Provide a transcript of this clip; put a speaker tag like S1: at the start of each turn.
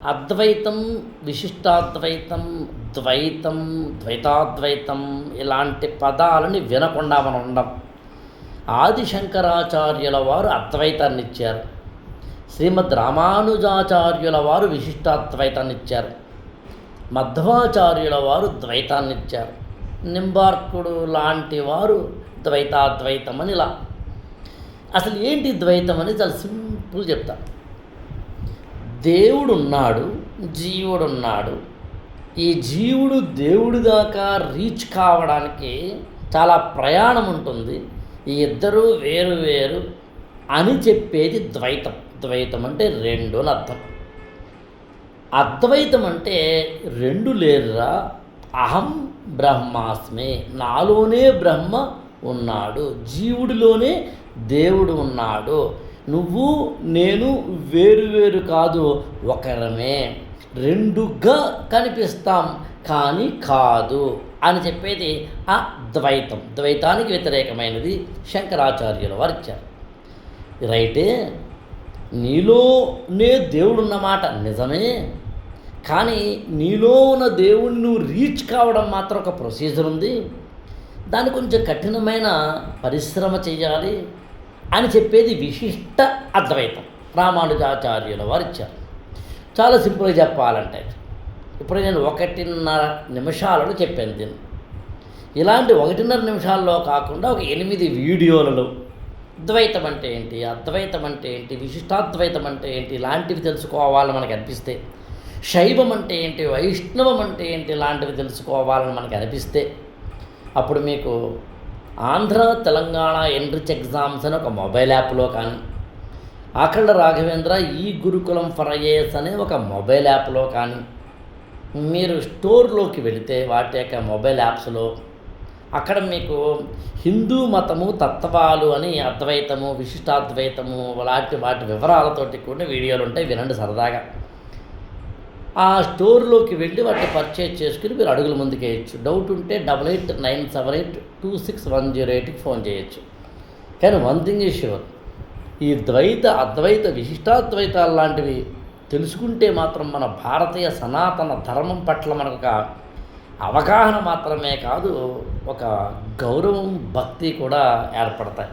S1: అద్వైతం విశిష్టాద్వైతం ద్వైతం ద్వైతాద్వైతం ఇలాంటి పదాలని వినకుండా మనం ఉండం ఆది శంకరాచార్యుల వారు అద్వైతాన్ని ఇచ్చారు శ్రీమద్ రామానుజాచార్యుల వారు విశిష్టాద్వైతాన్ని ఇచ్చారు మధ్వాచార్యుల వారు ద్వైతాన్ని ఇచ్చారు నింబార్కుడు లాంటి వారు ద్వైతాద్వైతం అని ఇలా అసలు ఏంటి ద్వైతం అని చాలా సింపుల్ చెప్తారు దేవుడున్నాడు జీవుడున్నాడు. ఈ జీవుడు దేవుడి దాకా రీచ్ కావడానికి చాలా ప్రయాణం ఉంటుంది. ఈ ఇద్దరు వేరు వేరు అని చెప్పేది ద్వైతం. ద్వైతం అంటే రెండు అని అర్థం. అద్వైతం అంటే రెండు లేరురా అహం బ్రహ్మాస్మి నాలోనే బ్రహ్మ ఉన్నాడు జీవుడిలోనే దేవుడు ఉన్నాడు. నువ్వు నేను వేరు వేరు కాదు ఒకరమే. రెండుగా కనిపిస్తాం కానీ కాదు అని చెప్పేది ఆ ద్వైతం ద్వైతానికి వ్యతిరేకమైనది శంకరాచార్యుల వారు ఇచ్చారు రైటే నీలోనే దేవుడు ఉన్నమాట నిజమే. కానీ నీలో ఉన్న దేవుడిని నువ్వు రీచ్ కావడం మాత్రం ఒక ప్రొసీజర్ ఉంది. దాని కొంచెం కఠినమైన పరిశ్రమ చేయాలి. అని చెప్పేది విశిష్ట అద్వైతం. రామానుజాచార్యుల వారు ఇచ్చారు చాలా సింపుల్గా చెప్పాలంటే ఇప్పుడు నేను ఒకటిన్నర నిమిషాలలో చెప్పాను దీన్ని. ఇలాంటి ఒకటిన్నర నిమిషాల్లో కాకుండా ఒక ఎనిమిది వీడియోలలో ద్వైతం అంటే ఏంటి అద్వైతం అంటే ఏంటి విశిష్టాద్వైతం అంటే ఏంటి ఇలాంటివి తెలుసుకోవాలని మనకు అనిపిస్తే శైవం అంటే ఏంటి వైష్ణవం అంటే ఏంటి ఇలాంటివి తెలుసుకోవాలని మనకు అనిపిస్తే అప్పుడు మీకు ఆంధ్ర తెలంగాణ ఎంట్రిచ్ ఎగ్జామ్స్ అని ఒక మొబైల్ యాప్లో కానీ అఖండ రాఘవేంద్ర ఈ గురుకులం ఫర్ ఐఏఎస్ అనే ఒక మొబైల్ యాప్లో కానీ మీరు స్టోర్లోకి వెళితే వాటి యొక్క మొబైల్ యాప్స్లో అక్కడ మీకు హిందూ మతము తత్వాలు అని అద్వైతము విశిష్టాద్వైతము లాంటి వాటి వివరాలతోటి కూడా వీడియోలు ఉంటాయి. వినండి సరదాగా. ఆ స్టోర్లోకి వెళ్ళి వాటిని పర్చేజ్ చేసుకుని మీరు అడుగుల ముందుకు వేయచ్చు. డౌట్ ఉంటే double eight nine seven eight two six one zero ఎయిట్కి ఫోన్ చేయొచ్చు. కానీ వన్ థింగ్ ఈజ్ షూర్ ఈ ద్వైత అద్వైత విశిష్టాద్వైతాలు లాంటివి తెలుసుకుంటే మాత్రం మన భారతీయ సనాతన ధర్మం పట్ల మనకు ఒక అవగాహన మాత్రమే కాదు ఒక గౌరవం భక్తి కూడా ఏర్పడతాయి.